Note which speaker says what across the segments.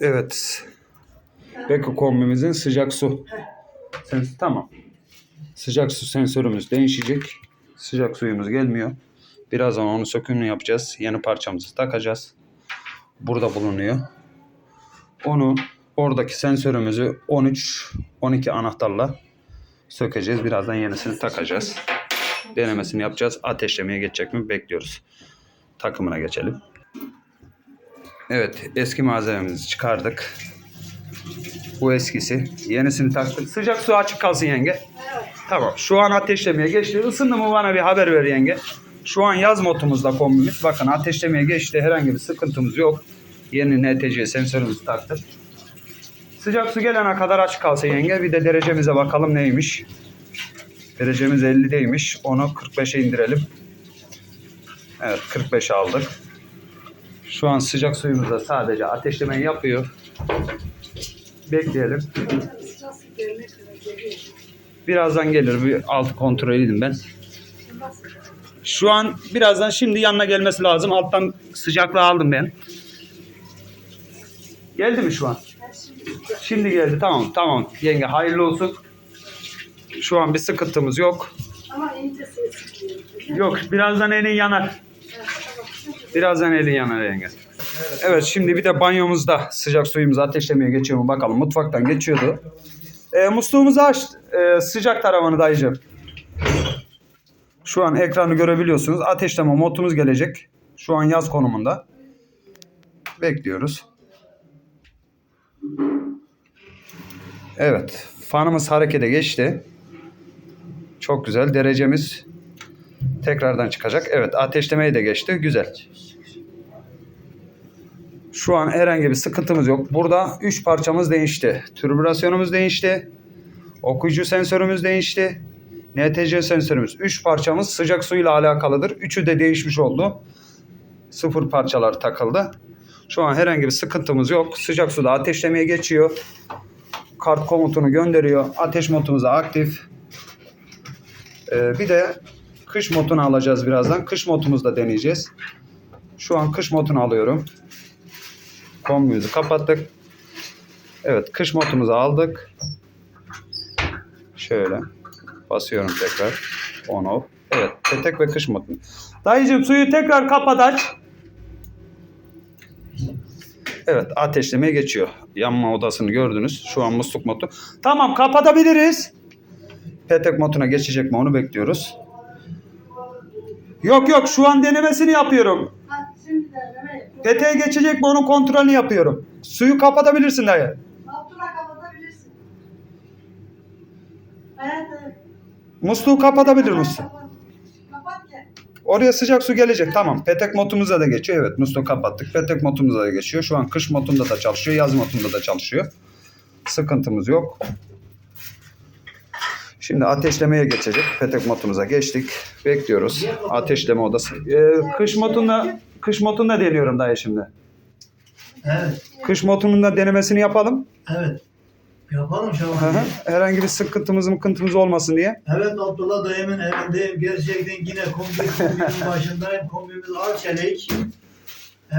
Speaker 1: Evet. Beko kombimizin sıcak su. Sen, tamam. Sıcak su sensörümüz değişecek. Sıcak suyumuz gelmiyor. Birazdan onu sökümünü yapacağız. Yeni parçamızı takacağız. Burada bulunuyor. Onu oradaki sensörümüzü 13 12 anahtarla sökeceğiz. Birazdan yenisini takacağız. Denemesini yapacağız. Ateşlemeye geçecek mi bekliyoruz. Takımına geçelim. Evet eski malzememizi çıkardık. Bu eskisi. Yenisini taktık. Sıcak su açık kalsın yenge. Tamam. Şu an ateşlemeye geçti. Isındı mı bana bir haber ver yenge. Şu an yaz modumuzda kombimiz. Bakın ateşlemeye geçti. Herhangi bir sıkıntımız yok. Yeni NTC sensörümüzü taktık. Sıcak su gelene kadar açık kalsın yenge. Bir de derecemize bakalım neymiş. Derecemiz 50'deymiş. Onu 45'e indirelim. Evet 45 aldık. Şu an sıcak suyumuzda sadece ateşlemeyi yapıyor. Bekleyelim. Birazdan gelir. Bir altı kontrol edeyim ben. Şu an birazdan şimdi yanına gelmesi lazım. Alttan sıcaklığı aldım ben. Geldi mi şu an? Şimdi geldi. Tamam tamam. Yenge hayırlı olsun. Şu an bir sıkıntımız yok.
Speaker 2: Ama.
Speaker 1: Yok birazdan elin yanar. Birazdan elin yanar yenge. Evet şimdi bir de banyomuzda sıcak suyumuzu ateşlemeye geçiyor mu bakalım. Mutfaktan geçiyordu. E, musluğumuzu aç. E, sıcak tarafını dayıcım. Şu an ekranı görebiliyorsunuz. Ateşleme modumuz gelecek. Şu an yaz konumunda. Bekliyoruz. Evet. Fanımız harekete geçti. Çok güzel. Derecemiz tekrardan çıkacak. Evet ateşlemeyi de geçti. Güzel. Şu an herhangi bir sıkıntımız yok. Burada 3 parçamız değişti. Türbülasyonumuz değişti. Okuyucu sensörümüz değişti. NTC sensörümüz. 3 parçamız sıcak suyla alakalıdır. Üçü de değişmiş oldu. Sıfır parçalar takıldı. Şu an herhangi bir sıkıntımız yok. Sıcak suda ateşlemeye geçiyor. Kart komutunu gönderiyor. Ateş modumuz aktif. Ee, bir de kış modunu alacağız birazdan. Kış modumuzu da deneyeceğiz. Şu an kış modunu alıyorum. Kombimizi kapattık. Evet kış modumuzu aldık. Şöyle basıyorum tekrar. On off. Evet petek ve kış modu. Dayıcım suyu tekrar kapat aç. Evet ateşlemeye geçiyor. Yanma odasını gördünüz. Şu an musluk modu. Tamam kapatabiliriz. Petek moduna geçecek mi onu bekliyoruz. Yok yok şu an denemesini yapıyorum.
Speaker 2: Ha, şimdi de evet.
Speaker 1: Peteğe geçecek mi onun kontrolünü yapıyorum. Suyu kapatabilirsin dayı.
Speaker 2: Altına kapatabilirsin. Hayatım.
Speaker 1: Musluğu kapatabilir misin?
Speaker 2: Kapat. Kapat ki.
Speaker 1: Oraya sıcak su gelecek. Tamam. Petek modumuza da geçiyor. Evet musluğu kapattık. Petek modumuza da geçiyor. Şu an kış modunda da çalışıyor. Yaz modunda da çalışıyor. Sıkıntımız yok. Şimdi ateşlemeye geçecek. Petek modumuza geçtik. Bekliyoruz. Ateşleme odası. Ee, kış modunda kış modunda deniyorum dayı şimdi.
Speaker 3: Evet,
Speaker 1: Kış modunda denemesini yapalım.
Speaker 3: evet. Yapalım
Speaker 1: Hı
Speaker 3: Şaban.
Speaker 1: hı. Herhangi bir sıkıntımız mıkıntımız olmasın diye.
Speaker 3: Evet Abdullah dayımın evindeyim. Gerçekten yine kombi kombinin başındayım. Kombimiz Arçelik.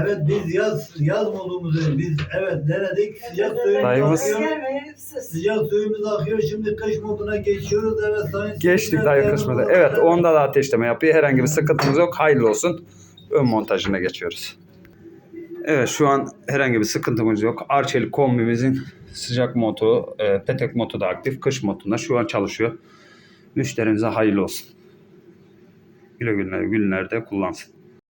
Speaker 3: Evet biz yaz yaz modumuzu biz evet denedik. Sıcak suyumuz
Speaker 1: Dayımız-.
Speaker 3: Sıcak suyumuz akıyor. Şimdi kış moduna geçiyoruz. Evet sayın
Speaker 1: Geçtik
Speaker 3: değerli
Speaker 1: kısmında. Evet onda da ateşleme yapıyor. Herhangi bir sıkıntımız yok. Hayırlı olsun. Ön montajına geçiyoruz. Evet şu an herhangi bir sıkıntımız yok. Arçelik kombimizin sıcak modu, e, petek modu da aktif. Kış modunda şu an çalışıyor. Müşterimize hayırlı olsun. Güle güle günlerde kullansın.